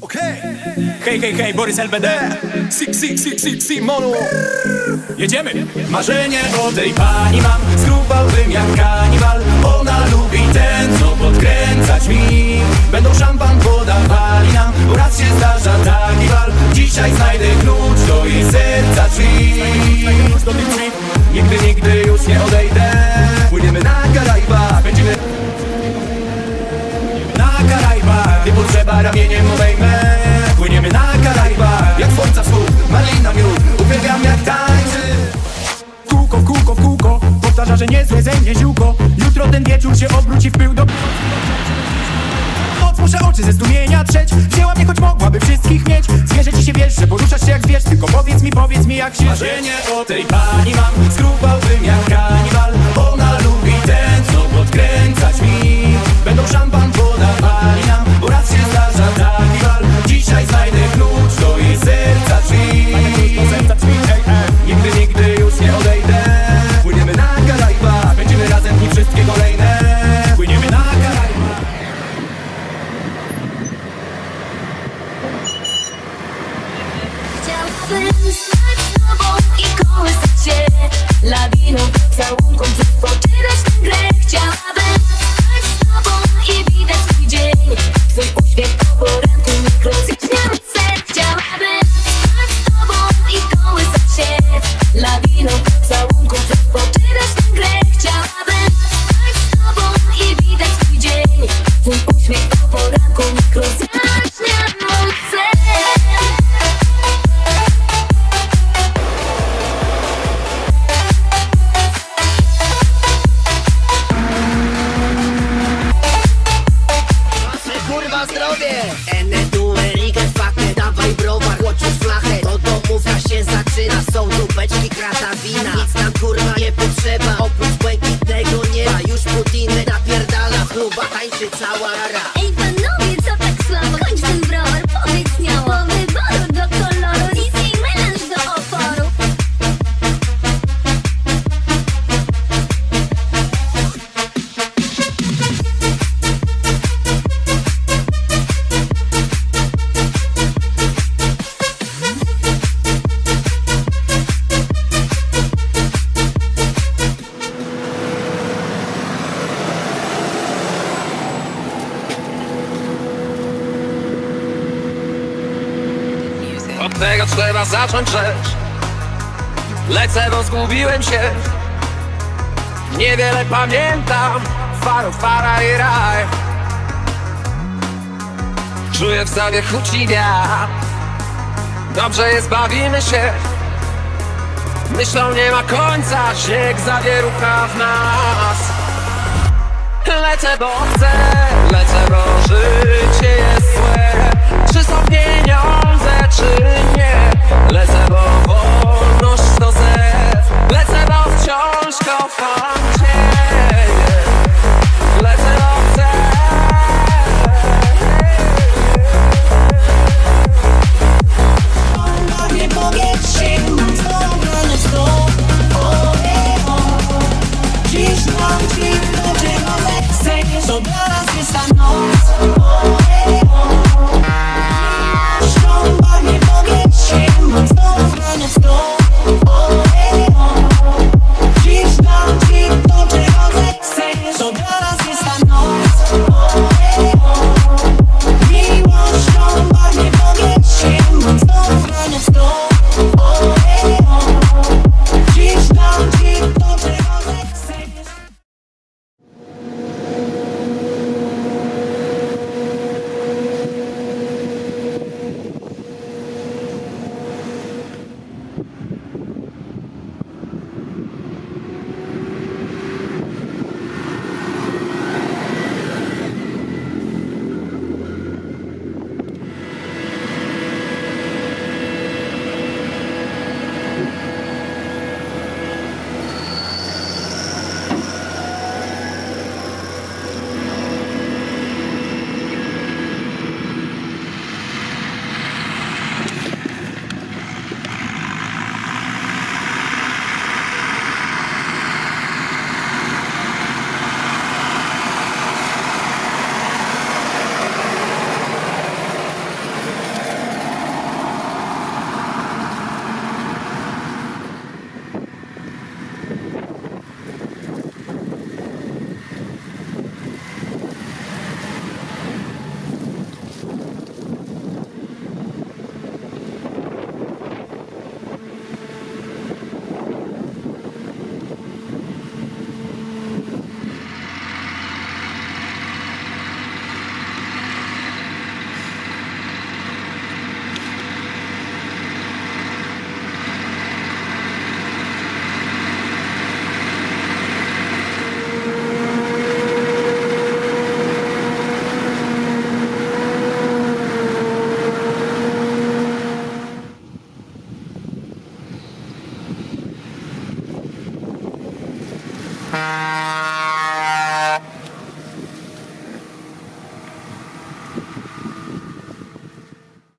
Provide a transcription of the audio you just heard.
Okej! Hej, hej, hej, Borys LBD Si, si, si, si, Simonu Jedziemy! Marzenie o tej pani mam Skrupałbym jak kanibal. Ona lubi ten, co podkręcać mi. Będą szampan podawali nam Bo raz się zdarza taki wal Dzisiaj znajdę klucz do jej serca drzwi. Nigdy, nigdy już nie odejdę jak tańczy Kółko, kółko, kółko Powtarza, że niezłe ze mnie ziółko. Jutro ten wieczór się obróci w pył do Noc muszę oczy ze zdumienia trzeć. Wzięła mnie choć mogłaby wszystkich mieć. Zwierzę ci się wiesz, że poruszasz się jak zwierz. Tylko powiedz mi, powiedz mi jak się Marzenie o tej pani mam. Skrupałbym jak i kołysać się Lawiną całunką wypoczywać tę grę Chciałabym stać z tobą i widać twój dzień. Twój uśmiech po potrzeba tego trzeba zacząć rzecz. Lecę, bo zgubiłem się. Niewiele pamiętam. Faro, fara i raj. Czuję w sobie huci wiatr. Dobrze jest, bawimy się. Myślą nie ma końca. Śnieg zawierucha w nas. Lecę, bo chcę